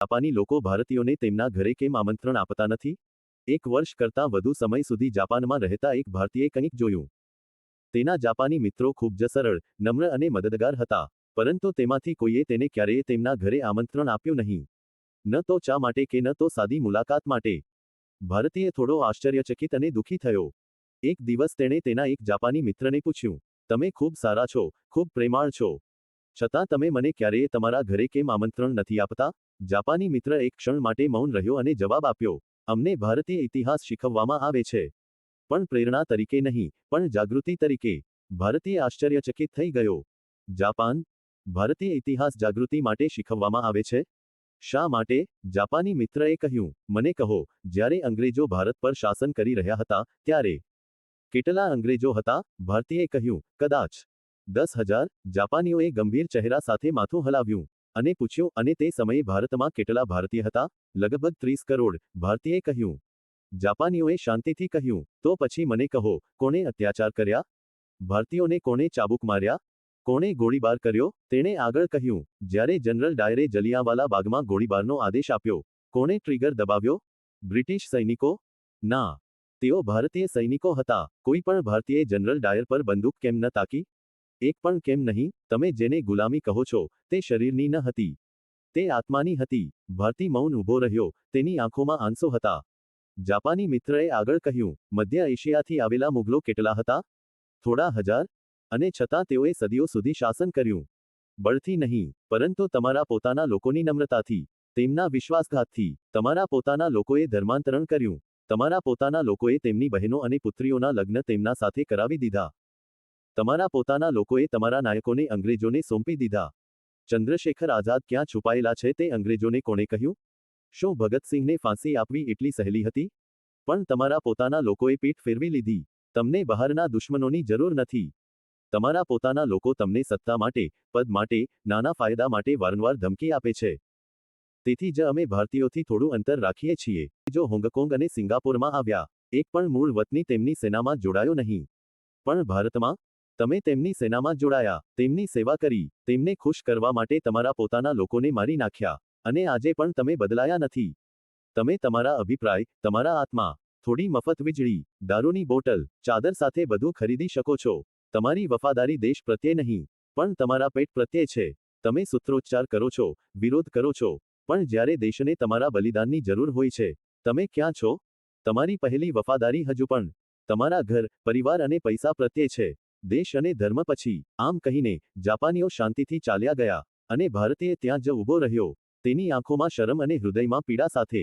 જાપાની લોકો ભારતીયોને તેમના ઘરે કેમ આમંત્રણ આપતા નથી? એક વર્ષ કરતાં વધુ સમય સુધી જાપાનમાં રહેતા એક ભારતીયે કંઈક જોયું. તેના જાપાની મિત્રો ખૂબ જ સરળ, નમ્ર અને મદદગાર હતા, પરંતુ તેમાંથી કોઈએ તેને ક્યારેય તેમના ઘરે આમંત્રણ આપ્યું નહીં. ન તો ચા માટે કે ન તો સાદી મુલાકાત માટે. ભારતીય થોડો આશ્ચર્યચકિત અને દુઃખી થયો. એક દિવસ તેણે તેના એક જાપાની મિત્રને પૂછ્યું, તમે ખૂબ સારા છો, ખૂબ પ્રેમાળ છો. છતાં તમે મને ક્યારેય તમારા ઘરે કેમ આમંત્રણ નથી આપતા? જાપાની મિત્ર એક ક્ષણ માટે મૌન રહ્યો અને જવાબ આપ્યો, અમને ભારતીય ઇતિહાસ શીખવવામાં આવે છે. પણ પ્રેરણા તરીકે નહીં, પણ જાગૃતિ તરીકે. ભારતીય આશ્ચર્યચકિત થઈ ગયો. જાપાન? ભારતીય ઇતિહાસ જાગૃતિ માટે શીખવવામાં આવે છે? શા માટે? જાપાની મિત્રએ કહ્યું, મને કહો, જ્યારે અંગ્રેજો ભારત પર શાસન કરી રહ્યા હતા, ત્યારે. કેટલા અંગ્રેજો હતા? ભારતીયે કહ્યું, કદાચ. દસ હજાર જાપાનીઓએ ગંભીર ચહેરા સાથે માથું હલાવ્યું અને પૂછ્યું, અને તે સમયે ભારતમાં કેટલા ભારતીય હતા? લગભગ ત્રીસ કરોડ ભારતીયે કહ્યું. જાપાનીઓએ શાંતિથી કહ્યું, તો પછી મને કહો, કોણે અત્યાચાર કર્યા? ભારતીયોને કોણે ચાબુક માર્યા? કોણે ગોળીબાર કર્યો? તેણે આગળ કહ્યું, જ્યારે જનરલ ડાયરે જલિયાવાલા બાગમાં ગોળીબારનો આદેશ આપ્યો, કોણે ટ્રિગર દબાવ્યો? બ્રિટિશ સૈનિકો? ના. તેઓ ભારતીય સૈનિકો હતા, કોઈ પણ ભારતીય જનરલ ડાયર પર બંદૂક કેમ ન તાકી? એક પણ કેમ નહીં, તમે જેને ગુલામી કહો છો, તે શરીરની ન હતી. તે આત્માની હતી. ભારતી મૌન ઊભો રહ્યો, તેની આંખોમાં આંસુ હતા. જાપાની મિત્રએ આગળ કહ્યું, મધ્ય એશિયાથી આવેલા મુગલો કેટલા હતા? થોડા હજાર. અને છતાં તેઓએ સદીઓ સુધી શાસન કર્યું. બળથી નહીં, પરંતુ તમારા પોતાના લોકોની નમ્રતાથી, તેમના વિશ્વાસઘાતથી, તમારા પોતાના લોકોએ ધર્માંતરણ કર્યું. તમારા પોતાના લોકોએ તેમની બહેનો અને પુત્રીઓના લગ્ન તેમના સાથે કરાવી દીધા. તમારા પોતાના લોકોએ તમારા નાયકોને અંગ્રેજોને સોંપી દીધા. ચંદ્રશેખર આઝાદ ક્યાં છુપાયેલા છે તે અંગ્રેજોને કોણે કહ્યું? શું ભગતસિંહને ફાંસી આપવી એટલી સહેલી હતી? પણ તમારા પોતાના લોકોએ પીઠ ફેરવી લીધી. તમને બહારના દુશ્મનોની જરૂર નથી. તમારા પોતાના લોકો તમને સત્તા માટે, પદ માટે, નાના ફાયદા માટે વારંવાર ધમકી આપે છે. તેથી જ અમે ભારતીયોથી થોડું અંતર રાખીએ છીએ. જો હોંગકોંગ અને સિંગાપોરમાં આવ્યા, એક પણ મૂળ વતની તેમની સેનામાં જોડાયો નહીં. પણ ભારતમાં તમે તેમની સેનામાં જોડાયા, તેમની સેવા કરી, તેમને ખુશ કરવા માટે તમારા પોતાના લોકોને મારી નાખ્યા, અને આજે પણ તમે બદલાયા નથી. તમે તમારા અભિપ્રાય, તમારા આત્મા, થોડી મફત વીજળી, દારૂની બોટલ, ચાદર સાથે બધું ખરીદી શકો છો. તમારી વફાદારી દેશ પ્રત્યે નહીં, પણ તમારા પેટ પ્રત્યે છે. તમે સૂત્રોચ્ચાર કરો છો, વિરોધ કરો છો, પણ જ્યારે દેશને તમારા બલિદાનની જરૂર હોય છે, તમે ક્યાં છો? તમારી પહેલી વફાદારી હજુ પણ તમારા ઘર, પરિવાર અને પૈસા પ્રત્યે છે. દેશ અને ધર્મ પછી, આમ કહીને, જાપાનીઓ શાંતિથી ચાલ્યા ગયા અને ભારતીય ત્યાં જ ઊભો રહ્યો. તેની આંખોમાં શરમ અને હૃદયમાં પીડા સાથે